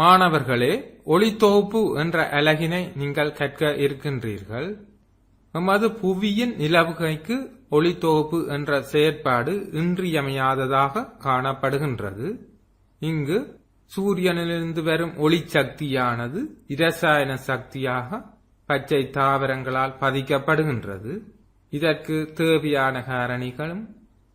மாணவர்களே ஒளித்தொகுப்பு என்ற அலகினை நீங்கள் கற்க இருக்கின்றீர்கள். எமது புவியின் நிலவுகைக்கு ஒளித்தொகுப்பு என்ற செயற்பாடு இன்றியமையாததாக காணப்படுகின்றது. இங்கு சூரியனிலிருந்து வரும் ஒளிச்சக்தியானது இரசாயன சக்தியாக பச்சை தாவரங்களால் பதிக்கப்படுகின்றது. இதற்கு தேவையான காரணிகளும்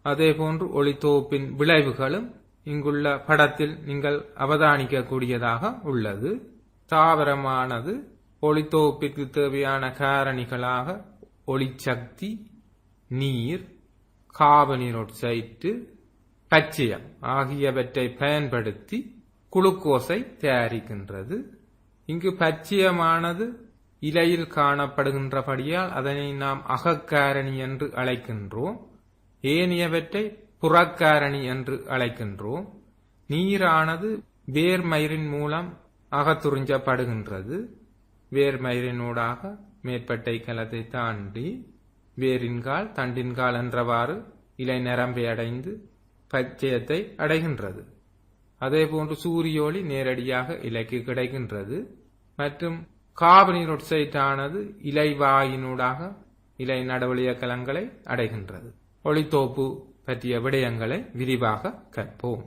அதேபோன்று ஒளித்தொகுப்பின் விளைவுகளும் இங்குள்ள படத்தில் நீங்கள் அவதானிக்கக்கூடியதாக உள்ளது. தாவரமானது ஒளித்தொகுப்பிற்கு தேவையான காரணிகளாக ஒளிச்சக்தி நீர் கார்பனீர் பச்சையம் ஆகியவற்றை பயன்படுத்தி குளுக்கோஸை தயாரிக்கின்றது. இங்கு பச்சையமானது இலையில் காணப்படுகின்றபடியால் அதனை நாம் அகக்காரணி என்று அழைக்கின்றோம். ஏனையவற்றை புறக்காரணி என்று அழைக்கின்றோம். நீரானது வேர்மயிரின் மூலம் அகத்துறிஞ்சப்படுகின்றது. வேர்மயிரினூடாக மேற்பட்டை கலத்தை தாண்டி வேரின்கால் தண்டின்கால் என்றவாறு இலை நரம்பை அடைந்து பச்சையத்தை அடைகின்றது. அதேபோன்று சூரிய ஒளி நேரடியாக இலைக்கு கிடைக்கின்றது. மற்றும் கார்பனீர் ஆக்சைடானது இலை வாயினூடாக இலை நடவழிய கலங்களை அடைகின்றது. ஒளித்தோப்பு பற்றிய விடயங்களை விரிவாக கற்போம்.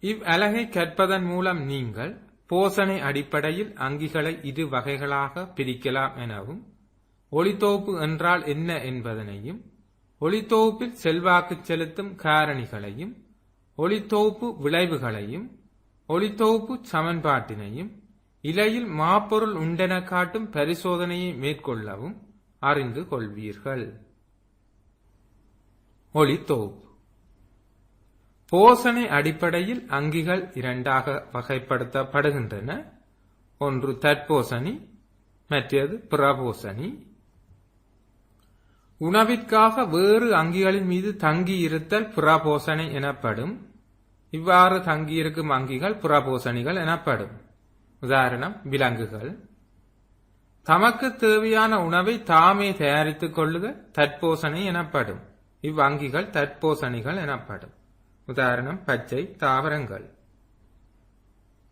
இவ்வலகை கற்பதன் மூலம் நீங்கள் போசனை அடிப்படையில் அங்கிகளை இரு வகைகளாக பிரிக்கலாம் எனவும் ஒளித்தோப்பு என்றால் என்ன என்பதனையும் ஒளித்தோப்பில் செல்வாக்கு செலுத்தும் காரணிகளையும் ஒளித்தோப்பு விளைவுகளையும் ஒளித்தோப்பு சமன்பாட்டினையும் இலையில் மாப்பொருள் உண்டென காட்டும் பரிசோதனையை மேற்கொள்ளவும் அறிந்து கொள்வீர்கள். ஒளித்தொகுப்பு போசனை அடிப்படையில் அங்கிகள் இரண்டாக வகைப்படுத்தப்படுகின்றன. ஒன்று தற்போசனி மற்றது புறபோசனி உணவிற்காக வேறு அங்கிகளின் மீது தங்கியிருத்தல் புறபோசனை எனப்படும். இவ்வாறு தங்கியிருக்கும் அங்கிகள் புறபோசணிகள் எனப்படும். உதாரணம் விலங்குகள். தமக்கு தேவையான உணவை தாமே தயாரித்துக் கொள்ளுதல் தற்போசனை எனப்படும். இவ்வங்கிகள் தற்போசணிகள் எனப்படும். உதாரணம் பச்சை தாவரங்கள்.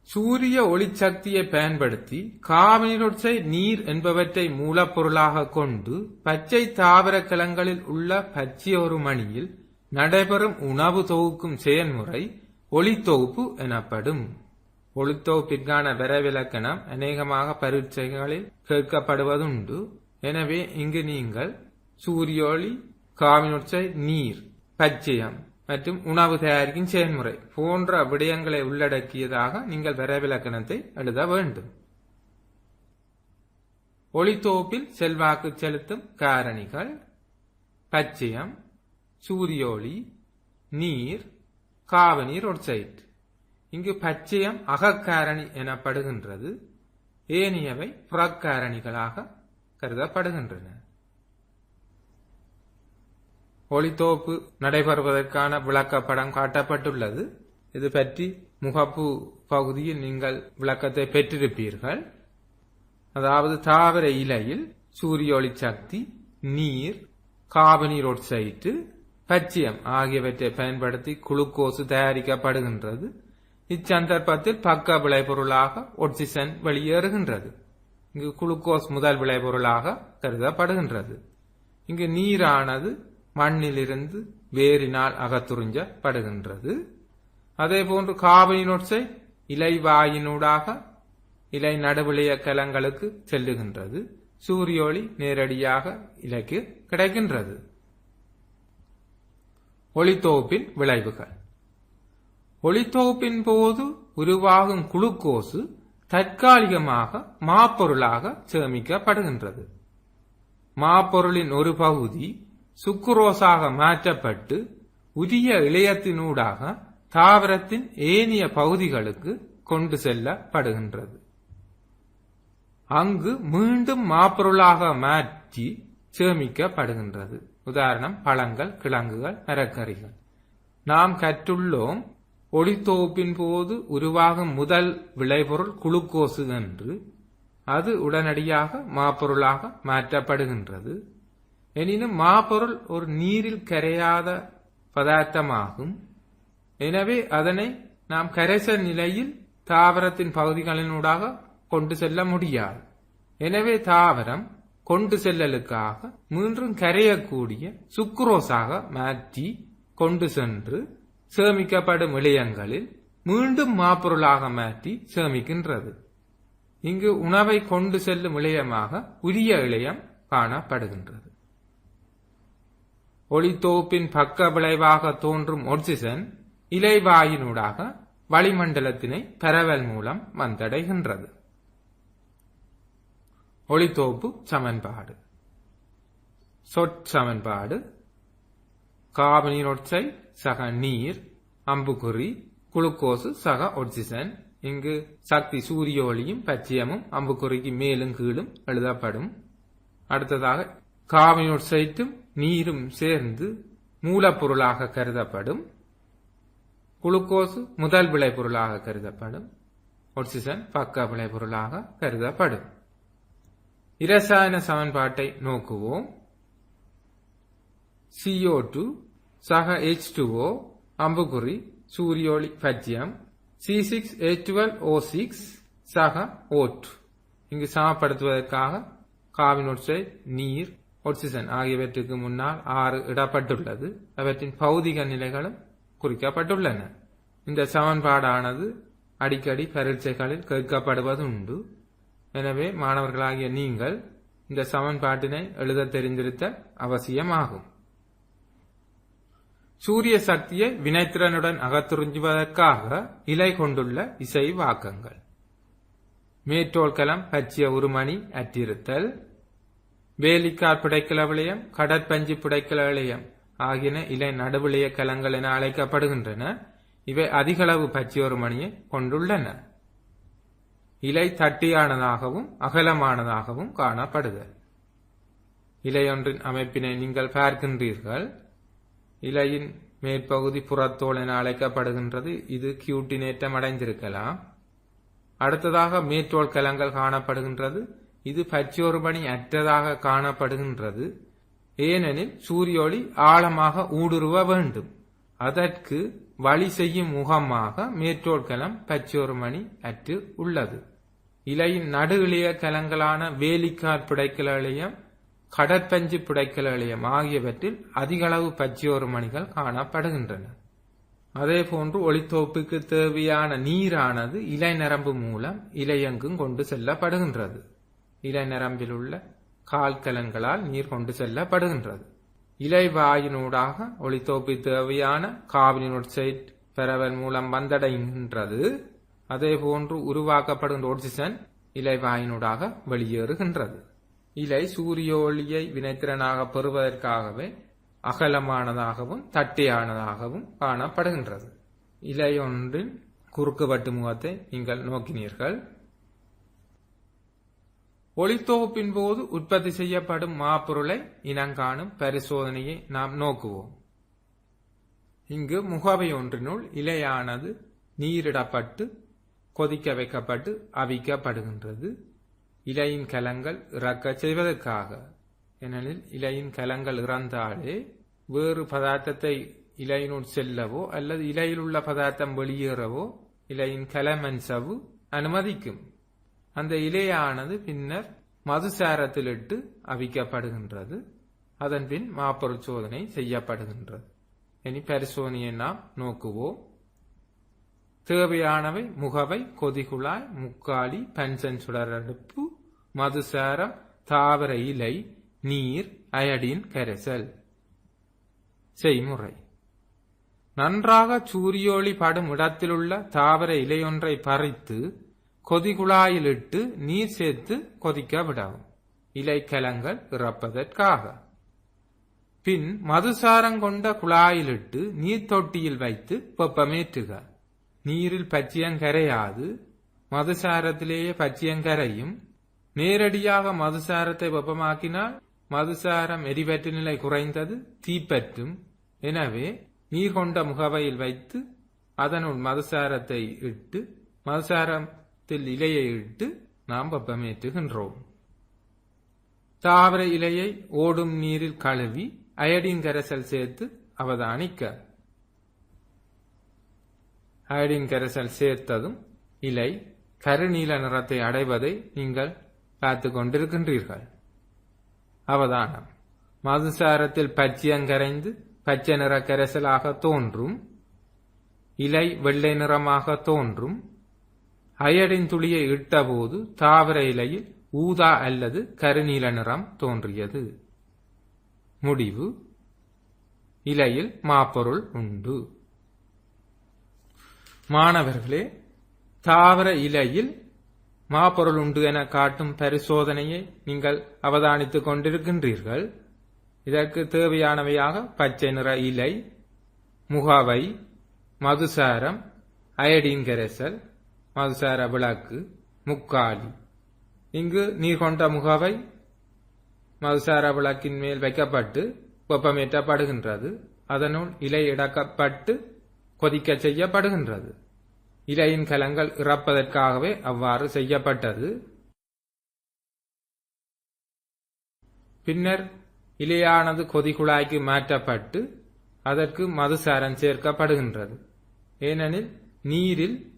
சூரிய ஒளிச்சக்தியை பயன்படுத்தி கார்பனீரொட்சைடு நீர் என்பவற்றை மூலப்பொருளாக கொண்டு பச்சை தாவர கலங்களில் உள்ள பச்சையொரு மணியில் நடைபெறும் உணவு தொகுக்கும் செயல்முறை ஒளித்தொகுப்பு எனப்படும். ஒளித்தொகுப்பிற்கான விரைவிலக்கணம் அநேகமாக பரீட்சைகளில் கேட்கப்படுவதுண்டு. எனவே இங்கு நீங்கள் சூரிய ஒளி கார்பனீரொட்சைடு நீர் பச்சையம் மற்றும் உணவு தயாரிக்கும் செயல்முறை போன்ற விடயங்களை உள்ளடக்கியதாக நீங்கள் வரைவிலக்கணத்தை எழுத வேண்டும் ஒளித்தோப்பில் செல்வாக்கு செலுத்தும் காரணிகள் பச்சையம் சூரிய ஒளி நீர் காவநீர் ஒட்சைட் இங்கு பச்சையம் அகக்காரணி எனப்படுகின்றது ஏனையவை புறக்காரணிகளாக கருதப்படுகின்றன ஒளித்தோப்பு நடைபெறுவதற்கான விளக்கப்படம் காட்டப்பட்டுள்ளது. இது பற்றி முகப்பு பகுதியில் நீங்கள் விளக்கத்தை பெற்றிருப்பீர்கள். அதாவது தாவர இலையில் சூரிய ஒளி சக்தி நீர் காபனீர் ஒட்சைட்டு பச்சியம் ஆகியவற்றை பயன்படுத்தி குளுக்கோசு தயாரிக்கப்படுகின்றது. இச்சந்தர்ப்பத்தில் பக்க விளைபொருளாக ஒட்சிசன் வெளியேறுகின்றது. இங்கு குளுக்கோஸ் முதல் விளைபொருளாக கருதப்படுகின்றது. இங்கு நீரானது மண்ணிலிருந்து வேரினால் அகத்துறிஞ்சப்படுகின்றது. அதே போன்று காபனினொட்சை இலை வாயினூடாக இலை நடுவிளைய கலங்களுக்கு செல்லுகின்றது. சூரிய ஒளி நேரடியாக இலைக்கு கிடைக்கின்றது. ஒளித்தொகுப்பின் விளைவுகள். ஒளித்தொகுப்பின் போது உருவாகும் குளுக்கோசு தற்காலிகமாக மாப்பொருளாக சேமிக்கப்படுகின்றது. மாப்பொருளின் ஒரு பகுதி சுக்குரோஸாக மாற்றப்பட்டு உரிய இளையத்தினூடாக தாவரத்தின் ஏனைய பகுதிகளுக்கு கொண்டு செல்லப்படுகின்றது. அங்கு மீண்டும் மாப்பொருளாக மாற்றி சேமிக்கப்படுகின்றது. உதாரணம் பழங்கள் கிழங்குகள் மரக்கறிகள். நாம் கற்றுள்ளோம் ஒளித்தொகுப்பின் போது உருவாகும் முதல் விளைபொருள் குளுக்கோசு என்று. அது உடனடியாக மாப்பொருளாக மாற்றப்படுகின்றது. எனினும் மாப்பொருள் ஒரு நீரில் கரையாத பதார்த்தமாகும். எனவே அதனை நாம் கரைசல் நிலையில் தாவரத்தின் பகுதிகளினூடாக கொண்டு செல்ல முடியாது. எனவே தாவரம் கொண்டு செல்லலுக்காக மீண்டும் கரையக்கூடிய சுக்ரோஸாக மாற்றி கொண்டு சென்று சேமிக்கப்படும் இழையங்களில் மீண்டும் மாப்பொருளாக மாற்றி சேமிக்கின்றது. இங்கு உணவை கொண்டு செல்லும் விளையமாக உரிய இளையம் காணப்படுகின்றது. ஒளித்தோப்பின் பக்க விளைவாக தோன்றும் ஒட்சிசன் இலைவாயினூடாக வளிமண்டலத்தினை பரவல் மூலம் வந்தடைகின்றது. ஒளித்தோப்பு சமன்பாடு. சொற்சமன்பாடு காபனீரொட்சை சக நீர் அம்புக்குறி குளுக்கோசு சக ஒட்சிசன் இங்கு சக்தி சூரிய ஒளியும் பச்சையமும் அம்புக்குறிக்கு மேலும் கீழும் எழுதப்படும். அடுத்ததாக காபனீரொட்சைட்டும் நீரும் சேர்ந்து மூலப்பொருளாக கருதப்படும். குளுக்கோசு முதல் விளைபொருளாக கருதப்படும். ஆக்சிஜன் பக்க விளைபொருளாக கருதப்படும். இரசாயன சமன்பாட்டை நோக்குவோம். CO2 சக H2O அம்புக்குறி சூரியோளி பச்சியம் C6H12O6 சக ஓட் இங்கு சமப்படுத்துவதற்காக காவினொற்றை நீர் ஒட்சிசன் ஆகியவற்றுக்கு முன்னால் ஆறு இடப்பட்டுள்ளது. அவற்றின் பௌதிக நிலைகளும் குறிக்கப்பட்டுள்ளன. இந்த சமன்பாடானது அடிக்கடி பரீட்சைகளில் கேட்கப்படுவது உண்டு எனவே மாணவர்களாகிய நீங்கள் இந்த சமன்பாட்டினை எழுத தெரிந்திருத்த அவசியமாகும். சூரிய சக்தியை வினைத்திறனுடன் அகத்துறிஞ்சுவதற்காக இலை கொண்டுள்ள இசை வாக்கங்கள் மேற்றோல்கலம் பச்சிய உருமணி அற்றிருத்தல். வேலிக்கார் பிடைக்கல விளையம் கடற்பஞ்சு பிடைக்கல விளையம் ஆகியன இலை நடுவிளைய கலங்கள் என அழைக்கப்படுகின்றன. இவை அதிகளவு பச்சியொரு மணியை கொண்டுள்ளன. இலை தட்டியானதாகவும் அகலமானதாகவும் காணப்படுதல் இலையொன்றின் அமைப்பினை நீங்கள் பார்க்கின்றீர்கள். இலையின் மேற்பகுதி புறத்தோல் என அழைக்கப்படுகின்றது. இது கியூட்டினேற்றம் அடைந்திருக்கலாம். அடுத்ததாக மேற்றோல் கலங்கள் காணப்படுகின்றது. இது பச்சோறுபணி அற்றதாக காணப்படுகின்றது. ஏனெனில் சூரியோளி ஆழமாக ஊடுருவ வேண்டும். அதற்கு வழி செய்யும் முகமாக மேற்றோட்கலம் பச்சோறுமணி அற்று உள்ளது. இலையின் நடு இளைய கலங்களான வேலிக்கார் பிடைக்கலையம் கடற்பஞ்சு பிடைக்கலையம் ஆகியவற்றில் அதிகளவு பச்சையோறு மணிகள் காணப்படுகின்றன. அதே போன்று ஒளித்தோப்புக்கு தேவையான நீரானது இலை நரம்பு மூலம் இலையெங்கும் கொண்டு செல்லப்படுகின்றது. இலை நரம்பில் உள்ள கால்கலங்களால் நீர் கொண்டு செல்லப்படுகின்றது. இலை வாயினூடாக ஒளித்தோப்பு தேவையான கார்பன் ஒட்சைட் பெறவன் மூலம் வந்தடைகின்றது. அதே போன்று உருவாக்கப்படுகின்ற ஒட்சிசன் இலை வாயினூடாக வெளியேறுகின்றது. இலை சூரிய ஒளியை வினைத்திறனாக பெறுவதற்காகவே அகலமானதாகவும் தட்டியானதாகவும் காணப்படுகின்றது. இலை ஒன்றின் குறுக்குவட்டு முகத்தை நீங்கள் நோக்கினீர்கள். ஒளித்தொகுப்பின் போது உற்பத்தி செய்யப்படும் மாப்பொருளை இனங்காணும் பரிசோதனையை நாம் நோக்குவோம். இங்கு முகவை ஒன்றினுள் இலையானது நீரிடப்பட்டு கொதிக்க வைக்கப்பட்டு அவிக்கப்படுகின்றது. இலையின் கலங்கள் இறக்க செய்வதற்காக. ஏனெனில் இலையின் கலங்கள் இறந்தாலே வேறு பதார்த்தத்தை இலையினுள் செல்லவோ அல்லது இலையில் உள்ள பதார்த்தம் வெளியேறவோ இலையின் கலமன் சவு அனுமதிக்கும். அந்த இலையானது பின்னர் மதுசாரத்திலிட்டு அவிக்கப்படுகின்றது. அதன் பின் மாப்பொருள் சோதனை செய்யப்படுகின்றது. இனி பரிசோதனையை நாம் நோக்குவோம். தேவையானவை முகவை கொதிகுழாய் முக்காலி பஞ்சன் சுடரடுப்பு மதுசாரம் தாவர இலை நீர் அயடின் கரைசல். செய்முறை. நன்றாக சூரியோளி படும் இடத்திலுள்ள தாவர இலையொன்றை பறித்து கொதிகுழாயிலிட்டு நீர் சேர்த்து கொதிக்க விடவும் இலைக்கலங்கள் இறப்பதற்காக. பின் மதுசாரம் கொண்ட குழாயிலிட்டு நீர் தொட்டியில் வைத்து வெப்பமேற்றுக. நீரில் பச்சையங்கரையாது. மதுசாரத்திலேயே பச்சையங்கரையும். நேரடியாக மதுசாரத்தை வெப்பமாக்கினால் மதுசாரம் எரிபற்று நிலை குறைந்தது தீப்பற்றும். எனவே நீர் கொண்ட முகவையில் வைத்து அதனுள் மதுசாரத்தை இட்டு மதுசாரம் இலையை இட்டு நாம் வெப்பமேற்றுகின்றோம் தாவர இலையை ஓடும் நீரில் கழுவி அயடின் கரைசல் சேர்த்து அவதானிக்க. அயடின் கரைசல் சேர்த்ததும் இலை கருநீல நிறத்தை அடைவதை நீங்கள் பார்த்து கொண்டிருக்கின்றீர்கள். அவதானம். மதுசாரத்தில் பச்சையங்கரைந்து பச்சை நிற கரைசலாக தோன்றும். இலை வெள்ளை நிறமாக தோன்றும். அயடின் துளியை இட்டபோது தாவர இலையில் ஊதா அல்லது கருநீல நிறம் தோன்றியது. முடிவு. இலையில் மாப்பொருள் உண்டு. மாணவர்களே தாவர இலையில் மாப்பொருள் உண்டு என காட்டும் பரிசோதனையை நீங்கள் அவதானித்துக் கொண்டிருக்கின்றீர்கள். இதற்கு தேவையானவையாக பச்சை நிற இலை முகாவை மதுசாரம் அயடின் கரைசல் மதுசார விளக்கு முக்காலி. இங்கு நீர் கொண்ட முகவை மதுசார விளக்கின் மேல் வைக்கப்பட்டு வெப்பமேற்றப்படுகின்றது. அதனுள் இலை இடக்கப்பட்டு கொதிக்க செய்யப்படுகின்றது. இலையின் கலங்கள் இறப்பதற்காகவே அவ்வாறு செய்யப்பட்டது. பின்னர் இலையானது கொதிக்குழாய்க்கு மாற்றப்பட்டு அதற்கு மதுசாரம் சேர்க்கப்படுகின்றது. ஏனெனில் நீரில்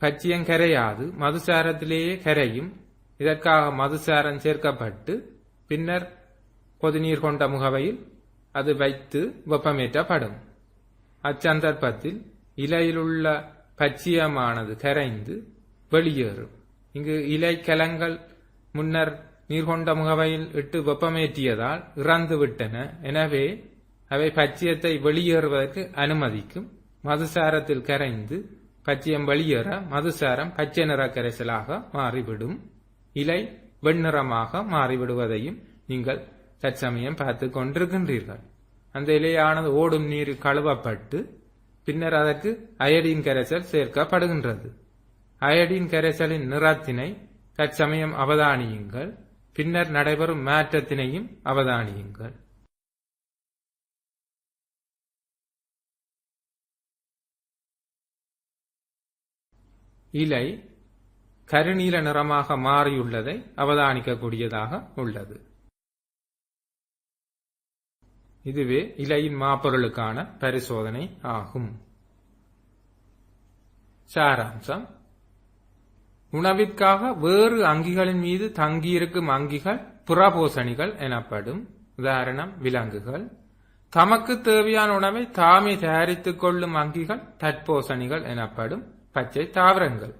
பச்சியம் கரையாது. மதுசாரத்திலேயே கரையும். இதற்காக மதுசாரம் சேர்க்கப்பட்டு பின்னர் கொதிநீர் கொண்ட முகவையில் அது வைத்து வெப்பமேற்றப்படும். அச்சந்தர்ப்பத்தில் இலையிலுள்ள பச்சியமானது கரைந்து வெளியேறும். இங்கு இலை கலங்கள் முன்னர் நீர்கொண்ட முகவையில் இட்டு வெப்பமேற்றியதால் இறந்து விட்டன. எனவே அவை பச்சியத்தை வெளியேறுவதற்கு அனுமதிக்கும். மதுசாரத்தில் கரைந்து பச்சையம் வெளியேற மதுசாரம் பச்சை நிற கரைசலாக மாறிவிடும். இலை வெண்ணிறமாக மாறிவிடுவதையும் நீங்கள் தற்சமயம் பார்த்து கொண்டிருக்கின்றீர்கள். அந்த இலையானது ஓடும் நீர் கழுவப்பட்டு பின்னர் அதற்கு அயடின் கரைசல் சேர்க்கப்படுகின்றது. அயடின் கரைசலின் நிறத்தினை தற்சமயம் அவதானியுங்கள். பின்னர் நடைபெறும் மாற்றத்தினையும் அவதானியுங்கள். இலை கருநீல நிறமாக மாறியுள்ளதை அவதானிக்கக்கூடியதாக உள்ளது. இதுவே இலையின் மாப்பொருளுக்கான பரிசோதனை ஆகும். சாராம்சம். உணவிற்காக வேறு அங்கிகளின் மீது தங்கியிருக்கும் அங்கிகள் புறபோசணிகள் எனப்படும். உதாரணம் விலங்குகள். தமக்கு தேவையான உணவை தாமே தயாரித்துக் கொள்ளும் அங்கிகள் தற்போசணிகள் எனப்படும். பச்சை தாவரங்கள்.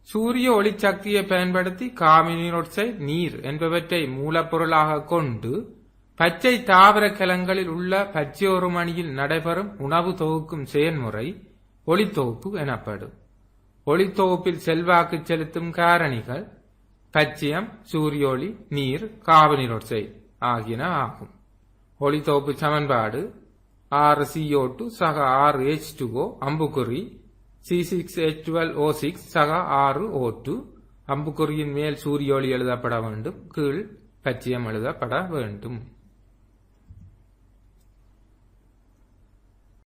சூரிய ஒளிச்சக்தியை பயன்படுத்தி காமினீரொட்சைட் நீர் என்பவற்றை மூலப்பொருளாக கொண்டு பச்சை தாவர கலங்களில் உள்ள பச்சையொரு மணியில் நடைபெறும் உணவு தொகுக்கும் செயல்முறை ஒளித்தொகுப்பு எனப்படும். ஒளித்தொகுப்பில் செல்வாக்கு செலுத்தும் காரணிகள் பச்சையம் சூரியோளி நீர் காபனீரொட்சைட் ஆகியன ஆகும். ஒளித்தொகுப்பு சமன்பாடு ஆறு சிஓ டூ சக ஆறு எச் டூஓ அம்புக்குறி C six H twelve O six சக ஆறு ஓ அம்புக்குறியின் மேல் சூரியோளி எழுதப்பட வேண்டும். கீழ் பச்சையம் எழுதப்பட வேண்டும்.